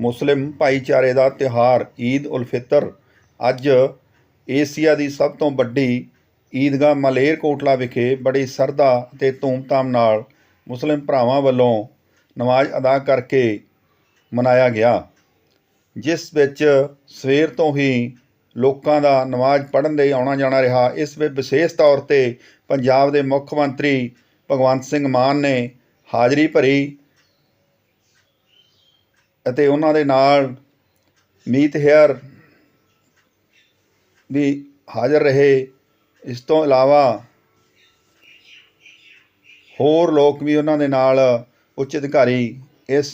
ਮੁਸਲਿਮ ਭਾਈਚਾਰੇ ਦਾ ਤਿਉਹਾਰ ਈਦ ਉਲ ਫਿਤਰ। ਅੱਜ ਏਸ਼ੀਆ ਦੀ ਸਭ ਤੋਂ ਵੱਡੀ ਈਦਗਾਹ ਮਲੇਰਕੋਟਲਾ ਵਿਖੇ ਬੜੀ ਸਰਧਾ ਅਤੇ ਧੂਮਧਾਮ ਨਾਲ ਮੁਸਲਿਮ ਭਰਾਵਾਂ ਵੱਲੋਂ ਨਮਾਜ਼ ਅਦਾ ਕਰਕੇ ਮਨਾਇਆ ਗਿਆ, ਜਿਸ ਵਿੱਚ ਸਵੇਰ ਤੋਂ ਹੀ ਲੋਕਾਂ ਦਾ ਨਮਾਜ਼ ਪੜ੍ਹਨ ਲਈ ਆਉਣਾ ਜਾਣਾ ਰਿਹਾ। ਇਸ ਵਿੱਚ ਵਿਸ਼ੇਸ਼ ਤੌਰ ਤੇ ਪੰਜਾਬ ਦੇ ਮੁੱਖ ਮੰਤਰੀ ਭਗਵੰਤ ਸਿੰਘ ਮਾਨ ਨੇ ਹਾਜ਼ਰੀ ਭਰੀ। ਅਤੇ ਉਹਨਾਂ ਦੇ ਨਾਲ ਮੀਤ ਹੇਅਰ ਵੀ ਹਾਜ਼ਰ ਰਹੇ। ਇਸ ਤੋਂ ਇਲਾਵਾ ਹੋਰ ਲੋਕ ਵੀ ਉਹਨਾਂ ਦੇ ਨਾਲ ਉੱਚ ਅਧਿਕਾਰੀ ਇਸ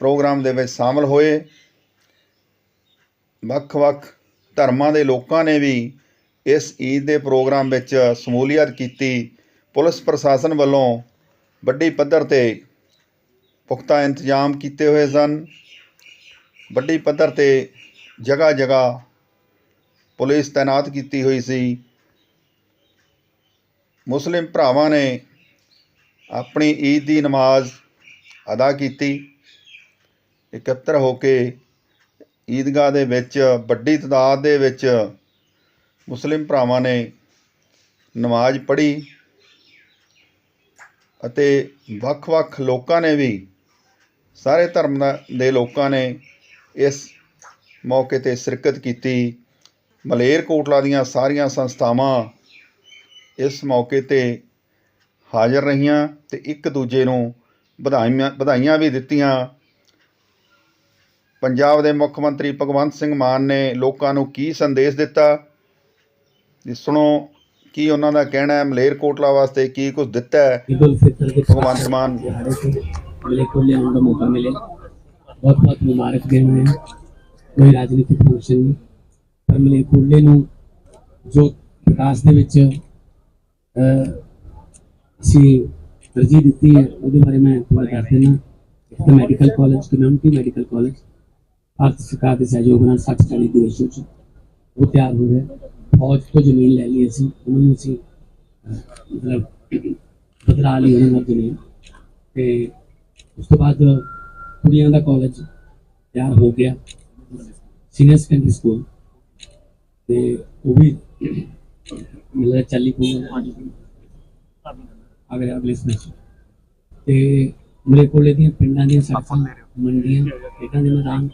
ਪ੍ਰੋਗਰਾਮ ਦੇ ਵਿੱਚ ਸ਼ਾਮਲ ਹੋਏ। ਵੱਖ-ਵੱਖ ਧਰਮਾਂ ਦੇ ਲੋਕਾਂ ਨੇ ਵੀ ਇਸ ਈਦ ਦੇ ਪ੍ਰੋਗਰਾਮ ਵਿੱਚ ਸਮੂਲੀਅਤ ਕੀਤੀ। ਪੁਲਿਸ ਪ੍ਰਸ਼ਾਸਨ ਵੱਲੋਂ ਵੱਡੀ ਪੱਧਰ ਤੇ ਪੁਖਤਾ ਇੰਤਜ਼ਾਮ ਕੀਤੇ ਹੋਏ ਸਨ। ਵੱਡੀ ਪੱਧਰ ਤੇ ਜਗ੍ਹਾ ਜਗ੍ਹਾ ਪੁਲਿਸ ਤਾਇਨਾਤ ਕੀਤੀ ਹੋਈ ਸੀ। ਮੁਸਲਿਮ ਭਰਾਵਾਂ ਨੇ ਆਪਣੀ ਈਦ ਦੀ ਨਮਾਜ਼ ਅਦਾ ਕੀਤੀ। ਇਕੱਤਰ ਹੋ ਕੇ ਈਦਗਾਹ ਦੇ ਵਿੱਚ, ਵੱਡੀ ਤਾਦਾਦ ਦੇ ਵਿੱਚ ਮੁਸਲਿਮ ਭਰਾਵਾਂ ਨੇ ਨਮਾਜ਼ ਪੜ੍ਹੀ ਅਤੇ ਵੱਖ-ਵੱਖ ਲੋਕਾਂ ਨੇ ਵੀ ਸਾਰੇ ਧਰਮ ਦੇ ਲੋਕਾਂ ਨੇ ਇਸ ਮੌਕੇ ਤੇ ਸ਼ਿਰਕਤ ਕੀਤੀ। ਮਲੇਰਕੋਟਲਾ ਦੀਆਂ ਸਾਰੀਆਂ ਸੰਸਥਾਵਾਂ ਇਸ ਮੌਕੇ ਤੇ ਹਾਜ਼ਰ ਰਹੀਆਂ ਤੇ ਇੱਕ ਦੂਜੇ ਨੂੰ ਵਧਾਈਆਂ ਵਧਾਈਆਂ ਵੀ ਦਿੱਤੀਆਂ। ਪੰਜਾਬ ਦੇ ਮੁੱਖ ਮੰਤਰੀ ਭਗਵੰਤ ਸਿੰਘ ਮਾਨ ਨੇ ਲੋਕਾਂ ਨੂੰ ਕੀ ਸੰਦੇਸ਼ ਦਿੱਤਾ? ਜੀ ਸੁਣੋ ਕੀ ਉਹਨਾਂ ਦਾ ਕਹਿਣਾ ਹੈ? ਮਲੇਰਕੋਟਲਾ ਵਾਸਤੇ ਕੀ ਕੁਝ ਦਿੱਤਾ ਹੈ? ਭਗਵੰਤ ਮਾਨ फितर के भगवान मान। दिहाड़े से मिले को लेने का मौका मिले बहुत बहुत मुबारक दे रहे हैं कोई ਰਾਜਨੀਤਿਕ ਫੰਕਸ਼ਨ ਨਹੀਂ ਪਰ ਮਿਲੇ ਕੋਲੇ ਨੂੰ ਜੋ ਵਿਕਾਸ ਦੇ ਵਿੱਚ ਅਹ, ਅਸੀਂ ਤਰਜੀਹ ਦਿੱਤੀ ਹੈ ਉਹਦੇ ਬਾਰੇ ਮੈਂ ਥੋੜਾ ਦੱਸ ਦੇਣਾ ਇੱਕ ਤਾਂ medical college community medical college Bharat ਸਰਕਾਰ ਦੇ ਸਹਿਯੋਗ ਨਾਲ 60 40 ਦੀ ਰੇਸ਼ੋ ਚ ਉਹ ਤਿਆਰ ਹੋ ਰਿਹਾ ਫੌਜ ਤੋਂ ਜ਼ਮੀਨ ਲੈ ਲਈ ਅਸੀਂ ਉਹਨਾਂ ਨੂੰ ਅਸੀਂ ਅਹ, ਮਤਲਬ ਬਦਲਾ ਲਈ ਉਹਨਾਂ ਨਾਲ ਜ਼ਮੀਨ ਤੇ ਉਸ ਤੋਂ ਬਾਅਦ ਕੁੜੀਆਂ ਦਾ ਕਾਲਜ ਤਿਆਰ ਹੋ ਗਿਆ ਸੀਨੀਅਰ ਸੈਕੰਡਰੀ ਸਕੂਲ ਤੇ ਉਹ ਵੀ ਮਿਲਦਾ ਚੱਲੀ ਪਊਗਾ ਅਗਲੇ ਅਗਲੇ ਸਮੇਂ ਤੇ ਮਲੇ ਕੋਲੇ ਦੀਆਂ ਪਿੰਡਾਂ ਦੀਆਂ ਸੜਕਾਂ ਮੰਡੀਆਂ ਖੇਤਾਂ ਦੇ ਮੈਦਾਨ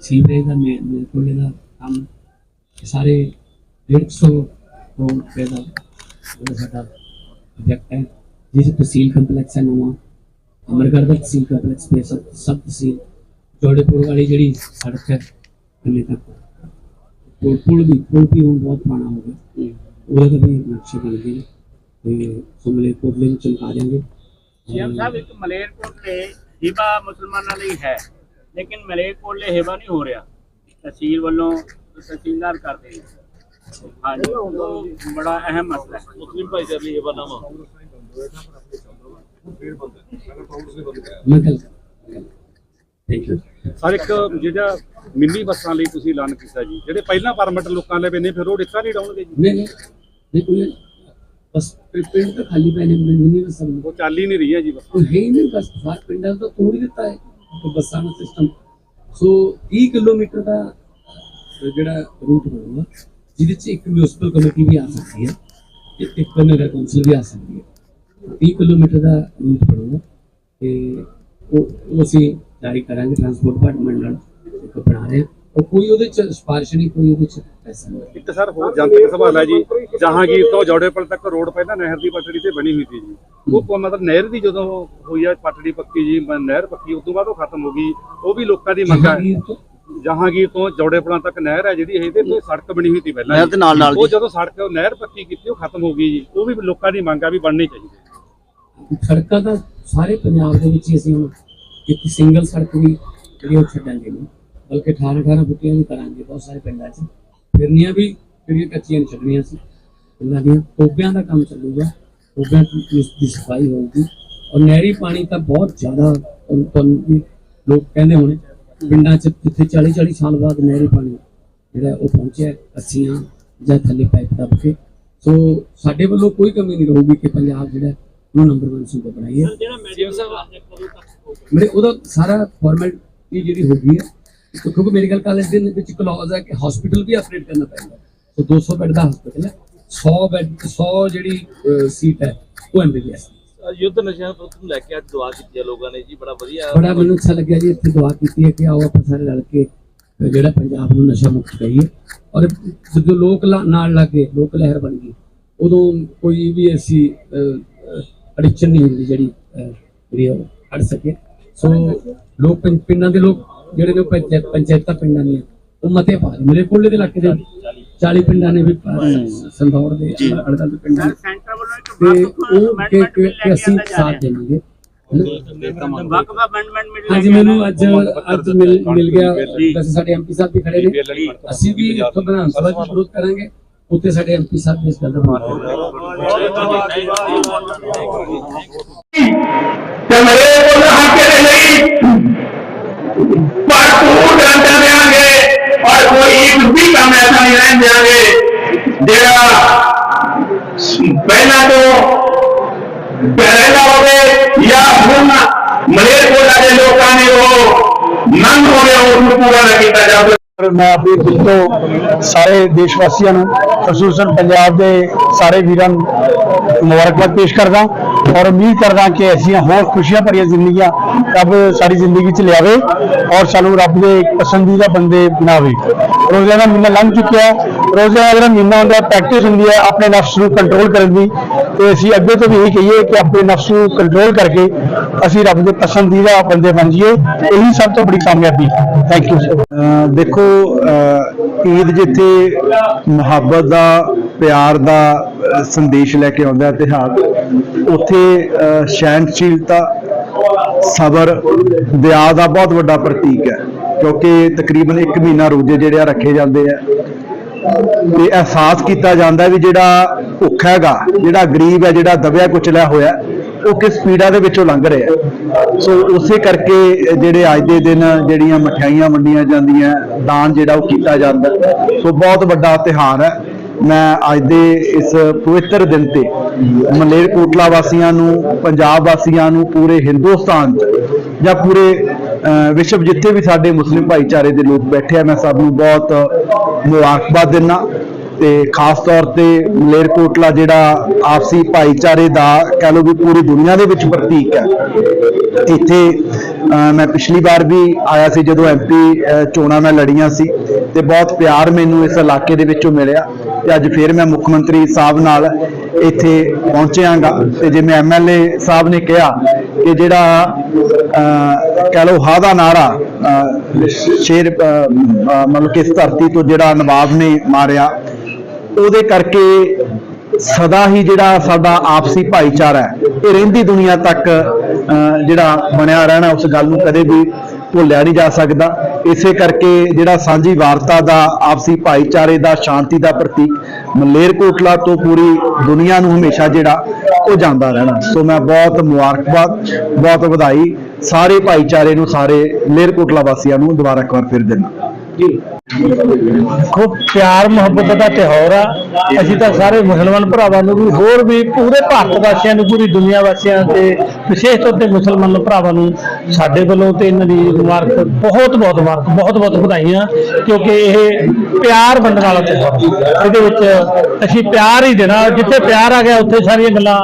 ਸੀਵਰੇਜ ਦਾ ਮਲੇ ਕੋਲੇ ਦਾ ਕੰਮ ਸਾਰੇ 150 ਕਰੋੜ ਰੁਪਏ ਦਾ ਸਾਡਾ ਪ੍ਰੋਜੈਕਟ ਹੈ। ਜਿਸ ਤਹਿਸੀਲ ਕੰਪਲੈਕਸ ਹੈ ਨਵਾਂ। ਅਮਰਗੜ੍ਹ ਦਾ ਤਹਿਸੀਲ ਕੰਪਲੈਕਸ ਦੇ ਸਭ ਸਭ ਤਹਿਸੀਲ ਜੋੜੇਪੁਰ ਵਾਲੀ ਜਿਹੜੀ ਸੜਕ ਹੈ ਥੱਲੇ ਤੱਕ। ਪੁਲ ਪੁਲ ਵੀ ਪੁਲ ਵੀ ਹੁਣ ਬਹੁਤ ਪੁਰਾਣਾ ਹੋ ਗਿਆ। ਉਹਦਾ ਤਾਂ ਵੀ ਨਕਸ਼ੇ ਬਣ ਗਏ ਨੇ। ਤੇ ਸੁਮਲੇ ਕੋਟਲੇ ਨੂੰ ਚਮਕਾ ਦੇਣਗੇ ਸੀਐਮ ਸਾਹਿਬ ਇੱਕ ਮਲੇਰਕੋਟਲੇ ਹਿਬਾ ਮੁਸਲਮਾਨਾਂ ਲਈ ਹੈ ਲੇਕਿਨ ਮਲੇਰਕੋਟਲੇ ਹਿਬਾ ਨਹੀਂ ਹੋ ਰਿਹਾ। ਤਹਿਸੀਲ ਵੱਲੋਂ ਤਹਿਸੀਲਦਾਰ ਕਰਦੇ ਨੇ। ਹਾਂਜੀ ਬੜਾ ਅਹਿਮ ਮਸਲਾ ਹੈ। ਮੁਸਲਿਮ ਭਾਈਚਾਰੇ ਲਈ ਇਹ ਬਨਾਵਾ ਮੈਂ ਕੱਲ ਥੈਂਕ ਯੂ ਸਰ ਇੱਕ ਜਿਹੜਾ ਮਿੰਨੀ ਬੱਸਾਂ ਲਈ ਤੁਸੀਂ ਐਲਾਨ ਕੀਤਾ ਜੀ ਜਿਹੜੇ ਪਹਿਲਾਂ ਪਰਮਿਟ ਲੋਕਾਂ ਲੈ ਪੈਨੇ ਫਿਰ ਉਹ ਰਿਕਸ਼ਾ ਨਹੀਂ ਡਾਉਣਗੇ ਜੀ? ਨਹੀਂ ਨਹੀਂ ਨਹੀਂ ਕੋਈ ਬਸ ਪਿੰਡ ਤਾਂ ਖਾਲੀ ਪੈ ਨੇ ਮਿਨੀ ਬਸ ਉਹ ਚੱਲ ਹੀ ਨਹੀਂ ਰਹੀ ਹੈ ਜੀ ਬੱਸ। ਉਹ ਹੈ ਹੀ ਨਹੀਂ ਬਸ ਬਾਹਰ ਪਿੰਡਾਂ ਤੋਂ ਤੋੜ ਹੀ ਦਿੱਤਾ ਹੈ ਤੇ ਬੱਸਾਂ ਦਾ ਸਿਸਟਮ ਸੋ 30 ਕਿਲੋਮੀਟਰ ਦਾ ਜਿਹੜਾ ਰੂਟ ਬਣੂਗਾ ਜਿਹਦੇ ਚ ਇੱਕ ਮਿਊਨਿਸਪਲ ਕਮੇਟੀ ਵੀ ਆ ਸਕਦੀ ਹੈ ਇੱਕ ਇੱਕ ਨਗਰ ਕੌਂਸਲ ਵੀ ਆ ਸਕਦੀ ਹੈ। 30 ਕਿਲੋਮੀਟਰ ਦਾ ਰੂਟ ਬਣੂਗਾ ਤੇ ਉਹ ਉਹ ਅਸੀਂ ਜਾਰੀ ਕਰਾਂਗੇ ਟਰਾਂਸਪੋਰਟ ਡਿਪਾਰਟਮੈਂਟ ਨਾਲ ਇੱਕ ਬਣਾ ਰਹੇ ਹਾਂ। ਔਰ ਕੋਈ ਉਹਦੇ ਚ ਸਿਫਾਰਿਸ਼ ਨਹੀਂ ਕੋਈ ਉਹਦੇ ਚ ਪੈਸਾ ਨਹੀਂ। ਇੱਕ ਸਰ ਹੋਰ ਜਨਤਕ ਸਵਾਲ ਹੈ ਜੀ। ਜਹਾਂਗੀਰ ਤੋਂ ਜੌੜੇਪੁਰ ਤੱਕ ਰੋਡ ਪਹਿਲਾਂ ਨਹਿਰ ਦੀ ਪਟੜੀ ਤੇ ਬਣੀ ਹੋਈ ਸੀ ਜੀ। ਉਹ ਕੋ ਮਤਲਬ ਨਹਿਰ ਦੀ ਜਦੋਂ ਹੋਈ ਆ ਪਟੜੀ ਪੱਕੀ ਜੀ ਨਹਿਰ ਪੱਕੀ ਉਸ ਤੋਂ ਬਾਅਦ ਉਹ ਖਤਮ ਹੋ ਗਈ। ਉਹ ਵੀ ਲੋਕਾਂ ਦੀ ਮੰਗ ਹੈ। ਜਹਾਂਗੀਰ ਤੋਂ? ਜੌੜੇਪੁਰਾਂ ਤੱਕ ਨਹਿਰ ਹੈ ਜਿਹੜੀ ਇਹਦੇ ਤੇ ਸੜਕ ਬਣੀ ਹੋਈ ਸੀ ਪਹਿਲਾਂ ਨਹਿਰ ਜੀ। ਦੇ ਨਾਲ ਨਾਲ ਉਹ। ਜਦੋਂ ਸੜਕ ਨਹਿਰ ਪੱਕੀ ਕੀਤੀ ਉਹ ਖਤਮ ਹੋ ਗਈ ਜੀ। ਉਹ ਵੀ ਲੋਕਾਂ ਦੀ ਮੰਗ ਆ ਵੀ ਬਣਨੀ ਚਾਹੀਦੀ ਹੈ। ਸੜਕਾਂ ਤਾਂ ਸਾਰੇ ਪੰਜਾਬ ਦੇ ਵਿੱਚ ਹੀ ਅਸੀਂ ਹੁਣ ਇੱਕ ਸਿੰਗਲ ਸੜਕ ਵੀ ਜਿਹੜੀ ਉਹ ਛੱਡਾਂਗੇ ਨਹੀਂ। ਬਲਕਿ 18 18 ਫੁੱਟੀਆਂ ਵੀ ਕਰਾਂਗੇ ਬਹੁਤ ਸਾਰੇ ਪਿੰਡਾਂ 'ਚ। ਫਿਰਨੀਆਂ ਵੀ, ਜਿਹੜੀਆਂ ਕੱਚੀਆਂ ਨਹੀਂ ਛੱਡਣੀਆਂ ਸੀ। ਪਿੰਡਾਂ ਦੀਆਂ ਟੋਬਿਆਂ ਦਾ ਕੰਮ ਚੱਲੂਗਾ। ਟੋਬਿਆਂ ਦੀ ਸਫ਼ਾਈ ਹੋਊਗੀ। ਔਰ ਨਹਿਰੀ ਪਾਣੀ ਤਾਂ ਬਹੁਤ ਜ਼ਿਆਦਾ ਤੁਹਾਨੂੰ ਵੀ ਲੋਕ ਕਹਿੰਦੇ ਹੋਣੇ, ਪਿੰਡਾਂ 'ਚ ਜਿੱਥੇ 40 40 ਸਾਲ ਬਾਅਦ ਨਹਿਰੀ ਪਾਣੀ ਜਿਹੜਾ ਉਹ ਪਹੁੰਚਿਆ ਅੱਸੀਆਂ ਜਾਂ ਥੱਲੇ ਪਾਈਪ ਦੱਬ ਕੇ। ਸੋ ਸਾਡੇ ਵੱਲੋਂ ਕੋਈ ਕਮੀ ਨਹੀਂ ਰਹੂਗੀ ਕਿ ਪੰਜਾਬ ਜਿਹੜਾ ਉਹ ਨੰਬਰ 1 ਸੂਬਾ ਬਣਾਈਏ ਜਿਹੜਾ ਮੈਡੀਕਲ ਸਾਹਿਬ ਕਦੋਂ ਤੱਕ ਹੋਊਗਾ ਮੇਰੇ ਉਹਦਾ ਸਾਰਾ ਫਾਰਮੈਟ ਇਹ ਜਿਹੜੀ ਹੋ ਗਈ ਹੈ ਤੇ ਕਿਉਂਕਿ ਮੈਡੀਕਲ ਕਾਲਜ ਦੇ ਵਿੱਚ ਕਲੌਜ਼ ਹੈ ਕਿ ਹਸਪੀਟਲ ਵੀ ਆਪਰੇਟ ਕਰਨਾ ਪੈਂਦਾ ਸੋ 200 ਬੈੱਡ ਦਾ ਹਸਪੀਟਲ ਹੈ 100 ਬੈੱਡ 100 ਜਿਹੜੀ ਸੀਟ ਹੈ ਉਹ ਐਮਬੀਬੀਐਸ ਯੁੱਧ ਨਸ਼ਿਆਂ ਨੂੰ ਲੈ ਕੇ ਅੱਜ ਦੁਆ ਕੀਤੀ ਹੈ ਲੋਕਾਂ ਨੇ ਜੀ ਬੜਾ ਵਧੀਆ ਬੜਾ ਮੈਨੂੰ ਅੱਛਾ ਲੱਗਿਆ ਜੀ ਇੱਥੇ ਦੁਆ ਕੀਤੀ ਹੈ ਕਿ ਆਓ ਆਪਾਂ ਸਾਰੇ ਰਲ ਕੇ ਜਿਹੜਾ ਪੰਜਾਬ ਨੂੰ ਨਸ਼ਾ ਮੁਕਤ ਕਰੀਏ। ਔਰ ਜਦੋਂ ਲੋਕ ਲਾ- ਨਾਲ ਲੱਗੇ ਲੋਕ ਲਹਿਰ ਬਣ ਗਈ ਉਦੋਂ ਕੋਈ ਵੀ ਐਸੀ ਅਡਿਕਸ਼ਨ ਨਹੀਂ ਹੁੰਦੀ ਜਿਹੜੀ ਜਿਹੜੀ ਉਹ ਅੜ ਸਕੇ। ਸੋ ਲੋਕ ਪਿੰ- ਪਿੰਡਾਂ ਦੇ ਲੋਕ ਜਿਹੜੇ ਨੇ ਉਹ ਪੰਚਾਇਤ ਪੰਚਾਇਤਾਂ ਪਿੰਡਾਂ ਦੀਆਂ ਉਹ ਮਤੇ ਪਾ ਰਹੇ ਮੇਰੇ ਕੋਲੇ ਦੇ ਇਲਾਕੇ ਦੇ 40 ਪਿੰਡਾਂ ਨੇ ਵੀ ਪਾ- ਸੰਦੌੜ ਦੇ ਅੜਦਲ ਦੇ ਪਿੰਡਾਂ ਨੇ ਸੈਂਟਰ ਵੱਲੋਂ ਇੱਕ ਤੇ ਵਕਫ ਉਹ ਕਿ amendment ਕਿ bill ਲੈ ਕਿ ਅਸੀਂ ਕੇ ਆਂਦਾ ਜਾ ਸਾਥ ਰਿਹਾ। ਦੇਵਾਂਗੇ? ਵਕਫ ਲੈ ਕੇ ਮੈਨੂੰ ਅੱਜ ਅੱਜ ਮਿਲ ਮਿਲ ਗਿਆ। ਵੈਸੇ ਸਾਡੇ ਐਮਪੀ ਸਾਹਿਬ ਵੀ ਖੜੇ ਨੇ। ਅਸੀਂ ਵੀ ਉੱਥੋਂ ਵਿਧਾਨ ਸਭਾ ਚ ਵਿਰੋਧ ਕਰਾਂਗੇ। ਉੱਥੇ ਸਾਡੇ ਐਮਪੀ ਸਾਹਿਬ ਇਸ ਗੱਲ ਦਾ ਵਿਰੋਧ ਤੇ ਮੇਰੇ ਕੋਲ ਹੱਕ ਦੇ ਲਈ ਭਰਪੂਰ ਡੰਡਾ ਦੇਾਂਗੇ ਔਰ ਕੋਈ ਇੱਕ ਵੀ ਕੰਮ ਐਸਾ ਨਹੀਂ ਰਹਿਣ ਦੇਾਂਗੇ ਜਿਹੜਾ ਪਹਿਲਾਂ ਤੋਂ ਪਹਿਲਾਂ ਹੋਵੇ ਜਾਂ ਹੁਣ ਮਲੇਰਕੋਟਲਾ ਦੇ ਲੋਕਾਂ ਨੇ ਉਹ ਮੰਗ ਹੋਵੇ ਰਿਹਾ ਪੂਰਾ ਨਾ ਕੀਤਾ ਜਾਵੇ। ਮੈਂ ਆਪਣੇ ਦਿਲ ਤੋਂ ਸਾਰੇ ਦੇਸ਼ ਵਾਸੀਆਂ ਨੂੰ, ਖਸੂਸਨ ਪੰਜਾਬ ਦੇ ਸਾਰੇ ਵੀਰਾਂ ਨੂੰ ਮੁਬਾਰਕਬਾਦ ਪੇਸ਼ ਕਰਦਾ। ਔਰ ਉਮੀਦ ਕਰਦਾ ਕਿ ਅਸੀਂ ਹੋਰ ਖੁਸ਼ੀਆਂ ਭਰੀਆਂ ਜ਼ਿੰਦਗੀਆਂ ਰੱਬ ਸਾਡੀ ਜ਼ਿੰਦਗੀ 'ਚ ਲਿਆਵੇ ਔਰ ਸਾਨੂੰ ਰੱਬ ਦੇ ਪਸੰਦੀਦਾ ਬੰਦੇ ਬਣਾਵੇ। ਰੋਜ਼ਾਨਾ ਮਹੀਨਾ ਲੰਘ ਚੁੱਕਿਆ ਹੈ। ਰੋਜ਼ਾਨਾ ਜਿਹੜਾ ਮਹੀਨਾ ਹੁੰਦਾ ਪ੍ਰੈਕਟਿਸ ਹੁੰਦੀ ਹੈ ਆਪਣੇ ਨਫਸ ਨੂੰ ਕੰਟਰੋਲ ਕਰਨ ਦੀ। ਤੇ ਅਸੀਂ ਅੱਗੇ ਤੋਂ ਵੀ ਇਹ ਕਹੀਏ ਕਿ ਆਪਣੇ ਨਫਸ ਨੂੰ ਕੰਟਰੋਲ ਕਰਕੇ ਅਸੀਂ ਰੱਬ ਦੇ ਪਸੰਦੀਦਾ ਬੰਦੇ ਬਣ ਜਾਈਏ। ਇਹੀ ਸਭ ਤੋਂ ਬੜੀ ਕਾਮਯਾਬੀ ਥੈਂਕ ਯੂ ਦੇਖੋ ਈਦ ਜਿੱਥੇ ਮੁਹੱਬਤ ਦਾ ਪਿਆਰ ਦਾ ਸੰਦੇਸ਼ ਲੈ ਕੇ ਆਉਂਦਾ ਹੈ ਤਿਉਹਾਰ ਉੱਥੇ ਸਹਿਣਸ਼ੀਲਤਾ, ਸਬਰ, ਦਇਆ ਦਾ ਬਹੁਤ ਵੱਡਾ ਪ੍ਰਤੀਕ ਹੈ, ਕਿਉਂਕਿ ਤਕਰੀਬਨ 1 ਮਹੀਨਾ ਰੋਜ਼ੇ ਜਿਹੜੇ ਆ ਰੱਖੇ ਜਾਂਦੇ ਆ। ਤੇ ਅਹਿਸਾਸ ਕੀਤਾ ਜਾਂਦਾ ਵੀ ਜਿਹੜਾ ਭੁੱਖ ਹੈਗਾ, ਜਿਹੜਾ ਗਰੀਬ ਹੈ, ਜਿਹੜਾ ਦਬਿਆ ਕੁਚਲਿਆ ਹੋਇਆ, ਉਹ ਕਿਸ ਪੀੜਾ ਦੇ ਵਿੱਚੋਂ ਲੰਘ ਰਿਹਾ ਸੋ ਉਸੇ ਕਰਕੇ ਜਿਹੜੇ ਅੱਜ ਦੇ ਦਿਨ ਜਿਹੜੀਆਂ ਮਠਿਆਈਆਂ ਵੰਡੀਆਂ ਜਾਂਦੀਆਂ, ਦਾਨ ਜਿਹੜਾ ਉਹ ਕੀਤਾ ਜਾਂਦਾ। ਸੋ ਬਹੁਤ ਵੱਡਾ ਤਿਹਾਰ ਹੈ। ਮੈਂ ਅੱਜ ਦੇ ਇਸ ਪਵਿੱਤਰ ਦਿਨ ਤੇ ਮਲੇਰਕੋਟਲਾ ਵਾਸੀਆਂ ਨੂੰ, ਪੰਜਾਬ ਵਾਸੀਆਂ ਨੂੰ, ਪੂਰੇ ਹਿੰਦੁਸਤਾਨ 'ਚ ਜਾਂ ਪੂਰੇ ਵਿਸ਼ਵ ਜਿੱਥੇ ਵੀ ਸਾਡੇ ਮੁਸਲਿਮ ਭਾਈਚਾਰੇ ਦੇ ਲੋਕ ਬੈਠੇ ਆ, ਮੈਂ ਸਭ ਨੂੰ ਬਹੁਤ ਮੁਬਾਰਕਬਾਦ ਦਿੰਦਾ। ਤੇ ਖਾਸ ਤੌਰ ਤੇ ਮਲੇਰਕੋਟਲਾ ਜਿਹੜਾ ਆਪਸੀ ਭਾਈਚਾਰੇ ਦਾ ਕਹਿ ਲਓ ਵੀ ਪੂਰੀ ਦੁਨੀਆ ਦੇ ਵਿੱਚ ਪ੍ਰਤੀਕ ਹੈ। ਇੱਥੇ ਮੈਂ ਪਿਛਲੀ ਵਾਰ ਵੀ ਆਇਆ ਸੀ ਜਦੋਂ ਐਮਪੀ ਚੋਣਾਂ ਮੈਂ ਲੜੀਆਂ ਸੀ ਤੇ ਬਹੁਤ ਪਿਆਰ ਮੈਨੂੰ ਇਸ ਇਲਾਕੇ ਦੇ ਵਿੱਚੋਂ ਮਿਲਿਆ। ਤੇ ਅੱਜ ਫੇਰ ਮੈਂ ਮੁੱਖ ਮੰਤਰੀ ਸਾਹਿਬ ਨਾਲ ਇੱਥੇ ਪਹੁੰਚਿਆਂਗਾ। ਤੇ ਜਿਵੇਂ ਐਮਐਲਏ ਸਾਹਿਬ ਨੇ ਕਿਹਾ ਕਿ ਜਿਹੜਾ ਕਹਿ ਲਓ ਹਾ ਦਾ ਨਾਰਾ ਸ਼ੇਰ ਮਤਲਬ ਕਿ ਇਸ ਧਰਤੀ ਤੋਂ ਜਿਹੜਾ ਨਵਾਬ ਨੇ ਮਾਰਿਆ, ਉਹਦੇ ਕਰਕੇ ਸਦਾ ਹੀ ਜਿਹੜਾ ਸਾਡਾ ਆਪਸੀ ਭਾਈਚਾਰਾ ਹੈ, ਇਹ ਰਹਿੰਦੀ ਦੁਨੀਆ ਤੱਕ ਜਿਹੜਾ ਬਣਿਆ ਰਹਿਣਾ, ਉਸ ਗੱਲ ਨੂੰ ਕਦੇ ਵੀ ਭੁੱਲਿਆ ਨਹੀਂ ਜਾ ਸਕਦਾ। ਇਸੇ ਕਰਕੇ ਜਿਹੜਾ ਸਾਂਝੀ ਵਾਰਤਾ ਦਾ ਆਪਸੀ ਭਾਈਚਾਰੇ ਦਾ ਸ਼ਾਂਤੀ ਦਾ ਪ੍ਰਤੀਕ ਮਲੇਰਕੋਟਲਾ ਤੋਂ ਪੂਰੀ ਦੁਨੀਆ ਨੂੰ ਹਮੇਸ਼ਾ ਜਿਹੜਾ ਉਹ ਜਾਂਦਾ ਰਹਿਣਾ। ਸੋ ਮੈਂ ਬਹੁਤ ਮੁਬਾਰਕਬਾਦ, ਬਹੁਤ ਵਧਾਈ ਸਾਰੇ ਭਾਈਚਾਰੇ ਨੂੰ, ਸਾਰੇ ਮਲੇਰਕੋਟਲਾ ਵਾਸੀਆਂ ਨੂੰ ਦੁਬਾਰਾ ਇੱਕ ਵਾਰ ਫਿਰ ਦਿੰਦਾ। ਖੂਬ ਪਿਆਰ, ਮੁਹੱਬਤ ਦਾ ਤਿਉਹਾਰ ਆ। ਅਸੀਂ ਤਾਂ ਸਾਰੇ ਮੁਸਲਮਾਨ ਭਰਾਵਾਂ ਨੂੰ ਵੀ, ਹੋਰ ਵੀ ਪੂਰੇ ਭਾਰਤ ਵਾਸੀਆਂ ਨੂੰ, ਪੂਰੀ ਦੁਨੀਆ ਵਾਸੀਆਂ ਤੇ ਵਿਸ਼ੇਸ਼ ਤੌਰ ਤੇ ਮੁਸਲਮਾਨ ਭਰਾਵਾਂ ਨੂੰ ਸਾਡੇ ਵੱਲੋਂ ਤੇ ਇਹਨਾਂ ਦੀ ਮੁਬਾਰਕ, ਬਹੁਤ ਬਹੁਤ ਮੁਬਾਰਕ, ਬਹੁਤ ਬਹੁਤ ਵਧਾਈਆਂ, ਕਿਉਂਕਿ ਇਹ ਪਿਆਰ ਵੰਡਣ ਵਾਲਾ ਤਿਉਹਾਰ ਇਹਦੇ ਵਿੱਚ ਅਸੀਂ ਪਿਆਰ ਹੀ ਦੇਣਾ, ਜਿੱਥੇ ਪਿਆਰ ਆ ਗਿਆ, ਉੱਥੇ ਸਾਰੀਆਂ ਗੱਲਾਂ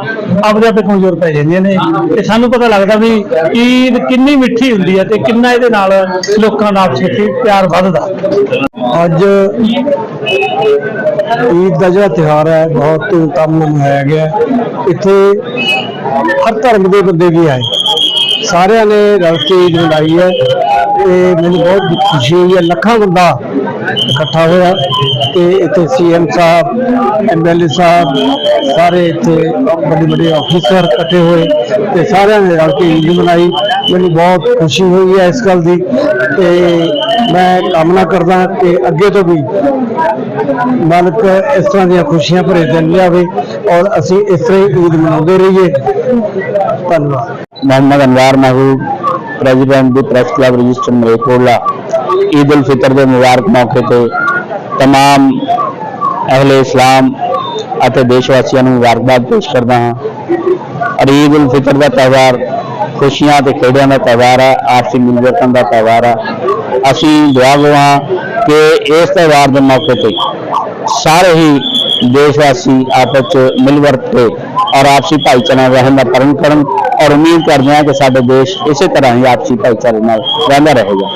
ਆਪਦੇ ਆਪੇ ਕਮਜ਼ੋਰ ਪੈ ਜਾਂਦੀਆਂ ਨੇ। ਤੇ ਸਾਨੂੰ ਪਤਾ ਲੱਗਦਾ ਵੀ ਈਦ ਕਿੰਨੀ ਮਿੱਠੀ ਹੁੰਦੀ ਹੈ ਤੇ ਕਿੰਨਾ ਇਹਦੇ ਨਾਲ ਲੋਕਾਂ ਦਾ ਆਪਸ ਵਿੱਚ ਪਿਆਰ ਵੱਧਦਾ। ਅੱਜ ਈਦ ਦਾ ਜਿਹੜਾ ਤਿਉਹਾਰ ਹੈ, ਬਹੁਤ ਧੂਮਧਾਮ ਨਾਲ ਮਨਾਇਆ ਗਿਆ। ਇੱਥੇ ਹਰ ਧਰਮ ਦੇ ਬੰਦੇ ਵੀ ਆਏ। ਸਾਰਿਆਂ ਨੇ ਰਲ ਕੇ ਈਦ ਮਨਾਈ ਹੈ ਤੇ ਮੈਨੂੰ ਬਹੁਤ ਖੁਸ਼ੀ ਹੋਈ ਹੈ। ਲੱਖਾਂ ਬੰਦਾ ਇਕੱਠਾ ਹੋਇਆ ਤੇ ਇੱਥੇ ਸੀਐਮ ਸਾਹਿਬ ਐਮਐਲਏ ਸਾਹਿਬ, ਸਾਰੇ ਇੱਥੇ ਵੱਡੇ ਵੱਡੇ ਅਫੀਸਰ ਇਕੱਠੇ ਹੋਏ ਤੇ ਸਾਰਿਆਂ ਨੇ ਰਲ ਕੇ ਈਦ ਮਨਾਈ। ਮੈਨੂੰ ਬਹੁਤ ਖੁਸ਼ੀ ਹੋਈ ਹੈ ਇਸ ਗੱਲ ਦੀ ਤੇ ਮੈਂ ਕਾਮਨਾ ਕਰਦਾ ਕਿ ਅੱਗੇ ਤੋਂ ਵੀ ਮਾਲਕ ਇਸ ਤਰ੍ਹਾਂ ਦੀਆਂ ਖੁਸ਼ੀਆਂ ਭਰੇ ਦਿਨ ਲਿਆਵੇ ਔਰ ਅਸੀਂ ਇਸ ਤਰ੍ਹਾਂ ਹੀ ਈਦ ਮਨਾਉਂਦੇ ਰਹੀਏ। ਧੰਨਵਾਦ। Mohammad Anwar Mehboob president the press club register Malerkotla Eid ul Fitr ਦੇ ਮੁਬਾਰਕ ਮੌਕੇ ਤੇ तमाम ਅਹਲੇ ਇਸਲਾਮ ਅਤੇ ਦੇਸ਼ ਵਾਸੀਆਂ ਨੂੰ ਮੁਬਾਰਕਬਾਦ ਪੇਸ਼ ਕਰਦਾ ਹਾਂ ਔਰ ਈਦ ਉਲ ਫਿਤਰ ਦਾ ਤਿਉਹਾਰ ਖੁਸ਼ੀਆਂ ਤੇ ਖੇੜਿਆਂ ਦਾ ਤਿਉਹਾਰ ਹੈ ਆਪਸੀ ਮਿਲਵਰਤਨ ਦਾ ਤਿਉਹਾਰ ਹੈ ਅਸੀਂ ਦੁਆ ਗਵਾਂ ਕਿ ਇਸ ਤਿਉਹਾਰ ਦੇ ਮੌਕੇ ਤੇ ਸਾਰੇ ਹੀ ਦੇਸ਼ ਵਾਸੀ ਆਪਸ ਚ ਮਿਲ ਵਰਤ ਕੇ ਔਰ ਆਪਸੀ ਭਾਈਚਾਰਾ ਰਹਿਣ ਦਾ ਪ੍ਰਣ ਕਰਨ ਔਰ ਉਮੀਦ ਕਰਦੇ ਹਾਂ ਕਿ ਸਾਡੇ ਦੇਸ਼ ਇਸੇ ਤਰ੍ਹਾਂ ਹੀ ਆਪਸੀ ਭਾਈਚਾਰੇ ਨਾਲ ਰਹਿੰਦਾ ਰਹੇਗਾ।